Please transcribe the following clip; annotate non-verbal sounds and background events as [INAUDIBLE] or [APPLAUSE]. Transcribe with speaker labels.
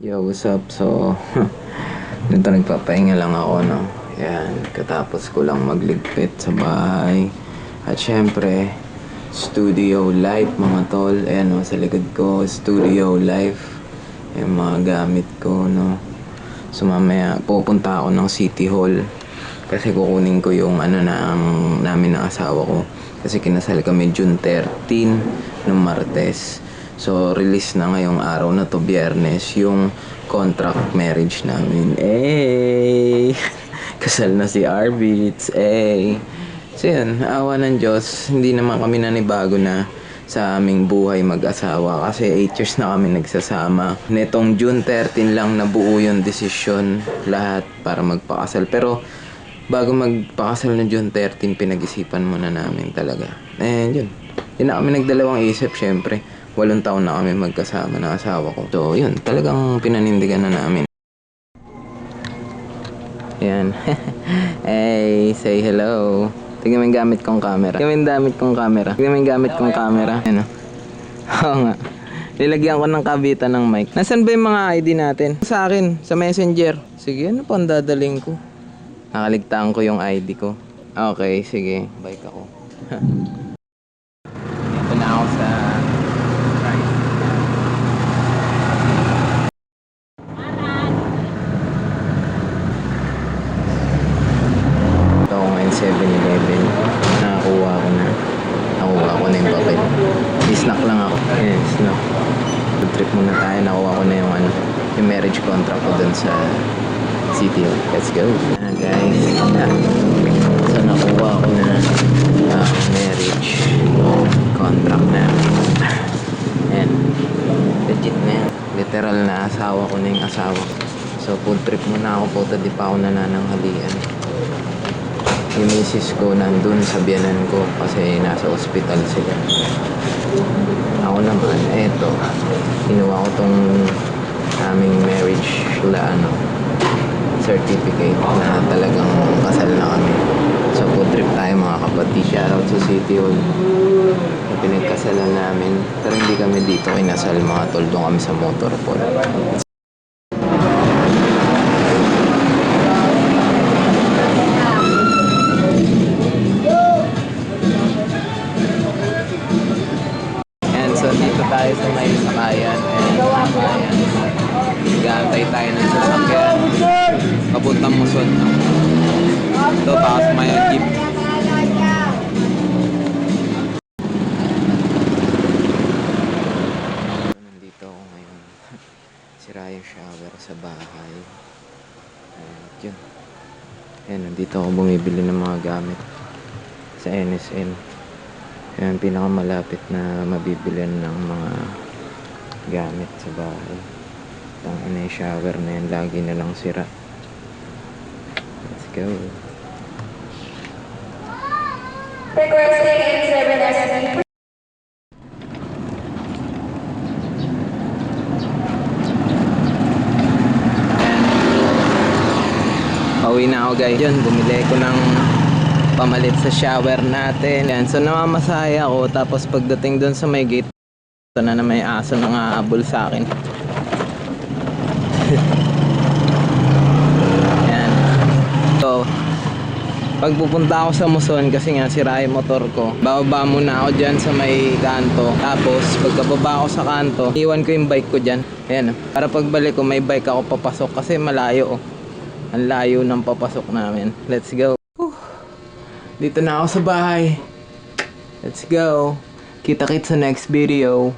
Speaker 1: Yo, what's up? So, [LAUGHS] dito nagpapahinga lang ako, no? Yan, katapos ko lang magligpit sa bahay. At syempre, studio life, mga tol. Ayan, no, sa likod ko, studio life. Yung mga gamit ko, no? So, mamaya, pupunta ako ng City Hall. Kasi kukunin ko yung ano na ang namin ng asawa ko. Kasi kinasal kami June 13 ng Martes. So, release na ngayong araw na to, biyernes, yung contract marriage namin. Eh! [LAUGHS] Kasal na si Arbits. Eh! So, yun, awa ng Diyos, hindi naman kami nanibago na sa aming buhay mag-asawa kasi 8 years na kami nagsasama. Netong June 13 lang nabuo yung desisyon lahat para magpakasal. Pero bago magpakasal ng June 13, pinag-isipan muna namin talaga. And yun, yun na kami nagdalawang isip syempre. Walong taon na kami magkasama ng asawa ko. So yun, talagang pinanindigan na namin. Yan. [LAUGHS] hey, say hello. Tingnan mo yung gamit kong camera. Tingnan mo yung gamit kong camera. Tingnan mo yung gamit kong camera. Ano? [LAUGHS] Oo nga. Nilagyan ko ng kabitan ng mic. Nasaan ba yung mga ID natin? Sa akin, sa messenger. Sige, ano pa ang dadaling ko? Nakaligtaan ko yung ID ko. Okay, sige. Bike ako. [LAUGHS] Ito na ako sa right. Ito ako ngayon 7-Eleven. Nakakuha ko na. Nakuha ko na yung papel. Snack lang ako. Yes, snack. Trip muna tayo. Nakuha ko na yung ano, yung marriage contract ko dun sa city. Let's go. Ah, guys. Ah. So, nakuha ko na ang marriage contract na. Ayan. Legit na yan. Literal na asawa ko na yung asawa. So, food trip muna ako po. Di pa ako nanananghalian. Yung misis ko nandun sa biyanan ko kasi nasa ospital sila. Ako naman, eto, kinuha ko tong aming marriage la ano, certificate na talagang kasal na kami. So, food trip tayo mga kapatid. Shoutout sa City Hall. Na pinagkasalan namin. Pero hindi kami dito kinasal mga tol. Doon kami sa motor pool. Tayo sa may sakayan. And sakayan. Gantay tayo ng sasakyan. Papuntang Muson. Ito, baka sa may jeep. Nandito ako ngayon. [LAUGHS] Sira yung shower sa bahay. And yun. Ayan, nandito ako bumibili ng mga gamit sa NSN. Yan pinakamalapit na mabibilan ng mga gamit sa bahay. Ang ina shower na yan, lagi na lang sira. Let's go.
Speaker 2: Requesting in 7
Speaker 1: Pauwi na ako guys. Yun, bumili ko ng pamalit sa shower natin. Yan, so namamasaya ako. Tapos pagdating doon sa may gate, ito na na may aso nang aabol sa akin. [LAUGHS] Yan. So, pag pupunta ako sa Muson kasi nga sira yung motor ko, bababa muna ako dyan sa may kanto. Tapos, pagkababa ako sa kanto, iwan ko yung bike ko dyan. Ayan, para pagbalik ko, may bike ako papasok kasi malayo. Oh. Ang layo ng papasok namin. Let's go. Dito na ako sa bahay. Let's go. Kita-kits sa next video.